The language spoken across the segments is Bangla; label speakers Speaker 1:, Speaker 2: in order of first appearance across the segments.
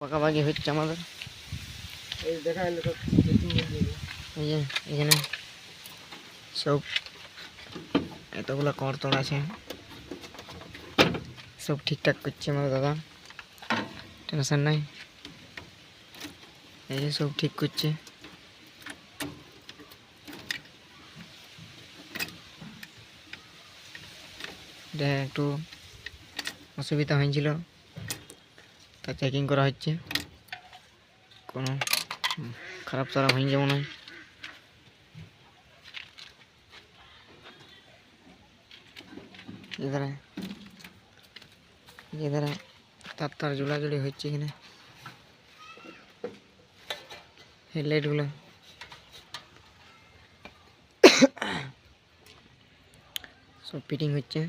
Speaker 1: পাকাপাকি হচ্ছে আমাদের। এখানে সব এতগুলো করতর আছে। সব ঠিকঠাক করছে আমার দাদা। টেনশন নাই। এই যে সব ঠিক করছে। একটু অসুবিধা হয়েছিল। তা চেকিং করা হচ্ছে। কোনো উম, খারাপ সারাপ হয়ে যেমন হয়। এধারে এধারে তার তার জোড়াজুড়ি হচ্ছে এখানে হেডলাইটগুলো সব ফিটিং হচ্ছে।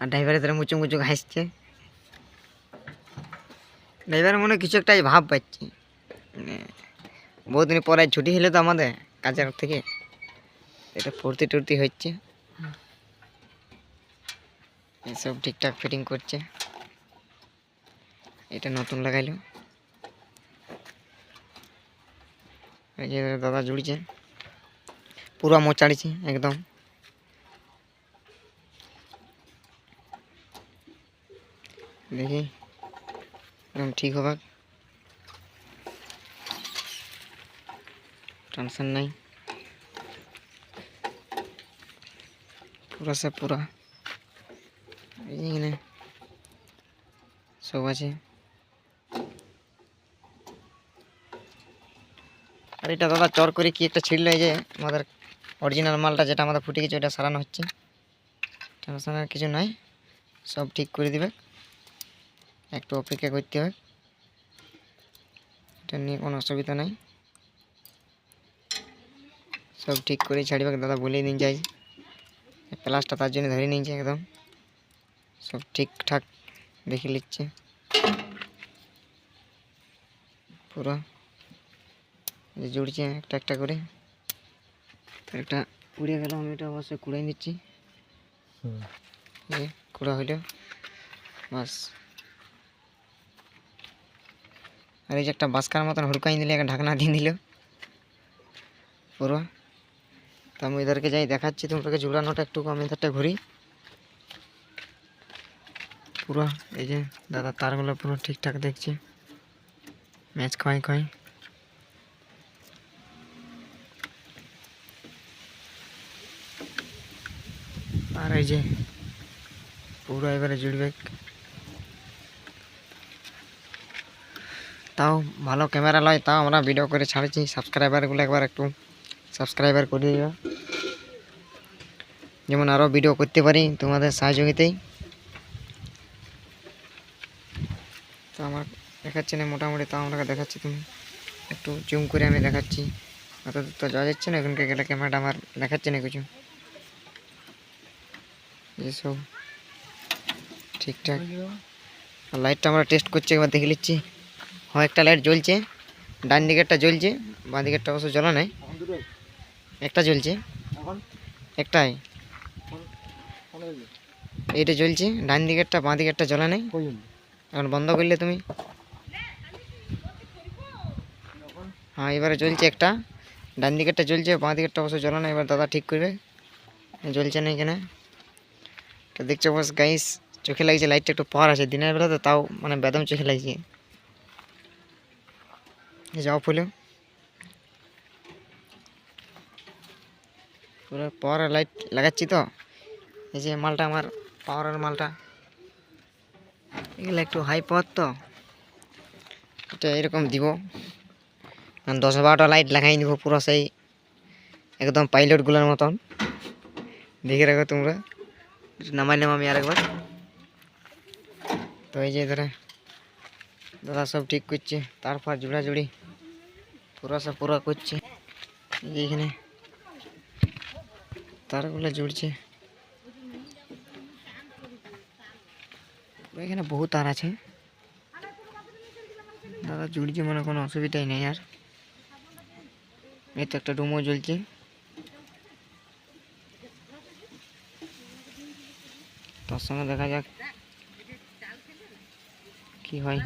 Speaker 1: আর ড্রাইভারের তারা মুচুক মুচুক হাসছে ড্রাইভার মনে কিছু একটা ভাব পাচ্ছি। মানে বহুদিন পরে ছুটি হলো তো আমাদের কাজের থেকে। এটা ফুর্তি টুর্তি হচ্ছে। এসব ঠিকঠাক ফিটিং করছে। এটা নতুন লাগাইলো। যে দাদা জুড়িছে। পুরো মোচাড়িছে একদম। দেখি। একদম ঠিক হবে। টেনশন নাই। পুরা সে পুরা। এখানে সব আছে। আর এটা দাদা চর করে কি একটা ছিড়লো এই যে আমাদের অরিজিনাল মালটা যেটা আমাদের ফুটে গেছে ওটা সারানো হচ্ছে। টেনশনের কিছু নাই। সব ঠিক করে দিবে। একটু অপেক্ষা করতে হবে এটা নিয়ে কোনো অসুবিধা নাই। সব ঠিক করে ছাড়বে দাদা বলেই দিন যাই প্লাসটা তার জন্য ধরে নিয়েছে একদম। সব ঠিকঠাক দেখে নিচ্ছে পুরো জুড়ছে একটা একটা করে। একটা উড়ে গেল আমি এটা অবশ্যই কুড়াই নিচ্ছি। কুড়া হইল। বাস। আর এই যে একটা বাসকার মতন হুড়কাই দিলে, একটা ঢাকনা দিয়ে দিল। পুরো তো আমি এদেরকে যাই দেখাচ্ছি তোমাকে জোড়ানোটা একটু আমি এধারটা ঘুরি। পুরো এই যে দাদা তারগুলো পুরো ঠিকঠাক দেখছি। ম্যাচ খাই খাই আর এই যে পুরো এবারে জুড়বে। তাও ভালো ক্যামেরা লয় তাও আমরা ভিডিও করে ছাড়ছি। সাবস্ক্রাইবারগুলো একবার একটু সাবস্ক্রাইবার করে দিও। যেমন আরও ভিডিও করতে পারি তোমাদের সহযোগিতায়। তো আমার দেখাচ্ছে না মোটামুটি তাও আমাকে দেখাচ্ছি তুমি। একটু জুম করে আমি দেখাচ্ছি। অত দূর তো যাওয়া যাচ্ছে না এখানকে গেলে ক্যামেরাটা আমার দেখাচ্ছে না কিছু। এসব ঠিকঠাক। আর লাইটটা আমরা টেস্ট করছি একবার দেখে নিচ্ছি। হয় একটা লাইট জ্বলছে, ডান দিকেরটা জ্বলছে, বাঁ দিকেরটা অবশ্য জ্বলা নাই। একটা জ্বলছে, একটাই। এইটা জ্বলছে, ডান দিকেরটা, বাঁ দিকেরটা জ্বলা নেই। এখন বন্ধ করলে তুমি। হ্যাঁ এবারে জ্বলছে একটা। ডান দিকেরটা জ্বলছে, বাঁ দিকেরটা অবশ্য জ্বলা না এবার দাদা ঠিক করবে। জ্বলছে না এখানে। তো দেখছ বস গাইস চোখে লাগছে লাইটটা একটু পাওয়ার আছে। দিনের বেলা তো তাও মানে বেদম চোখে লাগছে। যাও ফুলে পুরো পাওয়ার লাইট লাগাচ্ছি তো। এই যে মালটা আমার পাওয়ারের মালটা। এগুলো একটু হাই পাওয়ার তো। এটা এরকম দিব। দশ বারোটা লাইট লাগাই দিব পুরো সেই একদম পাইলটগুলোর মতন। দেখে রাখো তোমরা। একটু নামাইলাম আমি আরেকবার। তো এই যে ধরে দাদা সব ঠিক করছে তারপর জোড়াজুড়ি পুরো সব পুরো করছে এই যে এখানে তারগুলো জুড়ছে পুরো এখানে বহু তার আছে দাদা জুড়ছে মনে কোনো অসুবিধাই নেই আর এই তো একটা ডুমো জ্বলছে তার সঙ্গে দেখা যাক কি হয়